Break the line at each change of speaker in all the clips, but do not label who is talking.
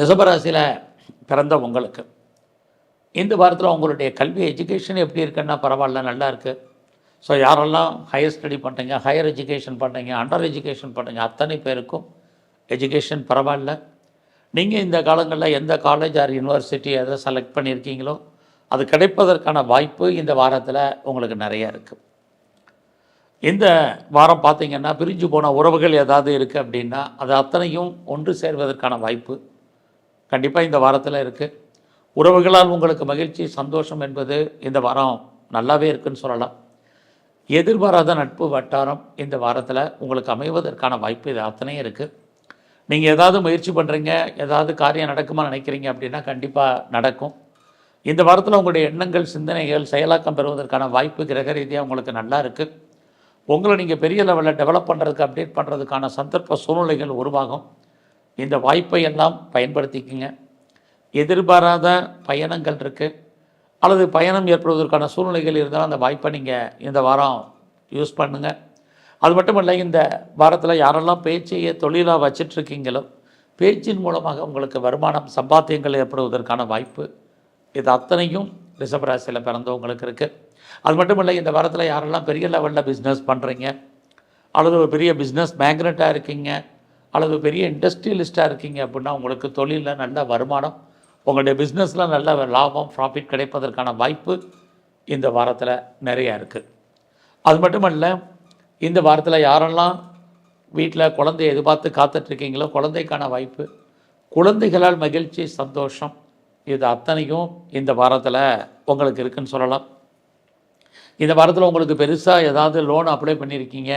ரிஷபராசியில் பிறந்த உங்களுக்கு. இந்த வாரத்தில் உங்களுடைய கல்வி எஜுகேஷன் எப்படி இருக்குன்னா பரவாயில்ல நல்லா இருக்குது ஸோ யாரெல்லாம் ஹையர் ஸ்டடி பண்ணுறீங்க ஹையர் எஜுகேஷன் பண்ணுறீங்க அண்டர் எஜுகேஷன் பண்ணுறீங்க அத்தனை பேருக்கும் எஜுகேஷன் பரவாயில்ல. நீங்கள் இந்த காலங்களில் எந்த காலேஜ் ஆர் யூனிவர்சிட்டி எதை செலக்ட் பண்ணியிருக்கீங்களோ அது கிடைப்பதற்கான வாய்ப்பு இந்த வாரத்தில் உங்களுக்கு நிறைய இருக்குது இந்த வாரம் பார்த்தீங்கன்னா பிரிஞ்சு போன உறவுகள் ஏதாவது இருக்குது அப்படின்னா அது அத்தனையும் ஒன்று சேர்வதற்கான வாய்ப்பு. கண்டிப்பாக இந்த வாரத்தில் இருக்குது உறவுகளால் உங்களுக்கு மகிழ்ச்சி சந்தோஷம் என்பது இந்த வாரம் நல்லாவே இருக்குன்னு சொல்லலாம். எதிர்பாராத நட்பு வட்டாரம் இந்த வாரத்தில் உங்களுக்கு அமைவதற்கான வாய்ப்பு இது அத்தனையும் இருக்குது நீங்கள் ஏதாவது முயற்சி பண்ணுறீங்க ஏதாவது காரியம் நடக்குமா நினைக்கிறீங்க அப்படின்னா கண்டிப்பாக நடக்கும். இந்த வாரத்தில் உங்களுடைய எண்ணங்கள் சிந்தனைகள் செயலாக்கம் பெறுவதற்கான வாய்ப்பு கிரக ரீதியாக உங்களுக்கு நல்லா இருக்குது உங்களை நீங்கள் பெரிய லெவலில் டெவலப் பண்ணுறதுக்கு அப்டேட் பண்ணுறதுக்கான சந்தர்ப்ப சூழ்நிலைகள் உருவாகும். இந்த வாய்ப்பை எல்லாம் பயன்படுத்திக்கங்க. எதிர்பாராத பயணங்கள் இருக்குது அல்லது பயணம் ஏற்படுவதற்கான சூழ்நிலைகள் இருந்தால் அந்த வாய்ப்பை நீங்கள் இந்த வாரம் யூஸ் பண்ணுங்கள் அது மட்டும் இல்லை இந்த வாரத்தில் யாரெல்லாம் பேச்சையே தொழிலாக வச்சிட்ருக்கீங்களோ பேச்சின் மூலமாக உங்களுக்கு வருமானம் சம்பாத்தியங்கள் ஏற்படுவதற்கான வாய்ப்பு இது அத்தனையும் ரிஷபராசியில் பிறந்தவங்களுக்கு இருக்குது அது மட்டும் இல்லை இந்த வாரத்தில் யாரெல்லாம் பெரிய லெவலில் பிஸ்னஸ் பண்ணுறீங்க அல்லது ஒரு பெரிய பிஸ்னஸ் மேக்னட்டாக இருக்கீங்க அல்லது பெரிய இண்டஸ்ட்ரியலிஸ்ட்டாக இருக்கீங்க அப்படின்னா உங்களுக்கு தொழிலில் நல்ல வருமானம் உங்களுடைய பிஸ்னஸில் நல்ல லாபம் ப்ராஃபிட் கிடைப்பதற்கான வாய்ப்பு இந்த வாரத்தில் நிறையா இருக்குது அது மட்டுமல்ல இந்த வாரத்தில் யாரெல்லாம் வீட்டில் குழந்தைய எதிர்பார்த்து காத்துட்ருக்கீங்களோ குழந்தைக்கான வாய்ப்பு குழந்தைகளால் மகிழ்ச்சி சந்தோஷம் இது அத்தனையும் இந்த வாரத்தில் உங்களுக்கு இருக்குன்னு சொல்லலாம். இந்த வாரத்தில் உங்களுக்கு பெருசாக ஏதாவது லோன் அப்ளை பண்ணியிருக்கீங்க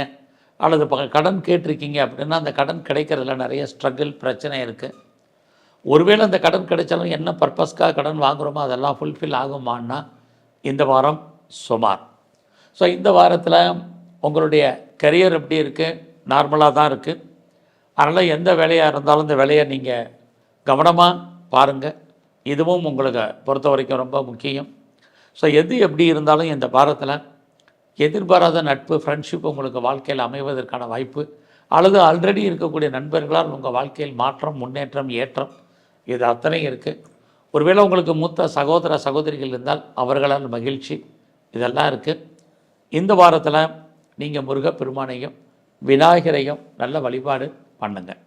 அல்லது ப கடன் கேட்டிருக்கீங்க அப்படின்னா அந்த கடன் கிடைக்கிறதுல நிறைய ஸ்ட்ரகிள் பிரச்சனை இருக்குது ஒருவேளை அந்த கடன் கிடைச்சாலும் என்ன பர்பஸ்க்காக கடன் வாங்குகிறோமோ அதெல்லாம் ஃபுல்ஃபில் ஆகுமான்னா இந்த வாரம் சுமார். ஸோ இந்த வாரத்தில் உங்களுடைய கரியர் எப்படி இருக்குது நார்மலாக தான் இருக்குது அதனால் எந்த வேலையாக இருந்தாலும் இந்த வேலையை நீங்கள் கவனமாக பாருங்கள் இதுவும் உங்களுக்கு பொறுத்த வரைக்கும் ரொம்ப முக்கியம். ஸோ எது எப்படி இருந்தாலும் இந்த வாரத்தில் எதிர்பாராத நட்பு ஃப்ரெண்ட்ஷிப் உங்களுக்கு வாழ்க்கையில் அமைவதற்கான வாய்ப்பு அல்லது ஆல்ரெடி இருக்கக்கூடிய நண்பர்களால் உங்கள் வாழ்க்கையில் மாற்றம் முன்னேற்றம் ஏற்றம் இது அத்தனை இருக்குது ஒருவேளை உங்களுக்கு மூத்த சகோதர சகோதரிகள் இருந்தால் அவர்களால் மகிழ்ச்சி இதெல்லாம் இருக்குது இந்த வாரத்தில் நீங்கள் முருகப்பெருமானையும் விநாயகரையும் நல்ல வழிபாடு பண்ணுங்கள்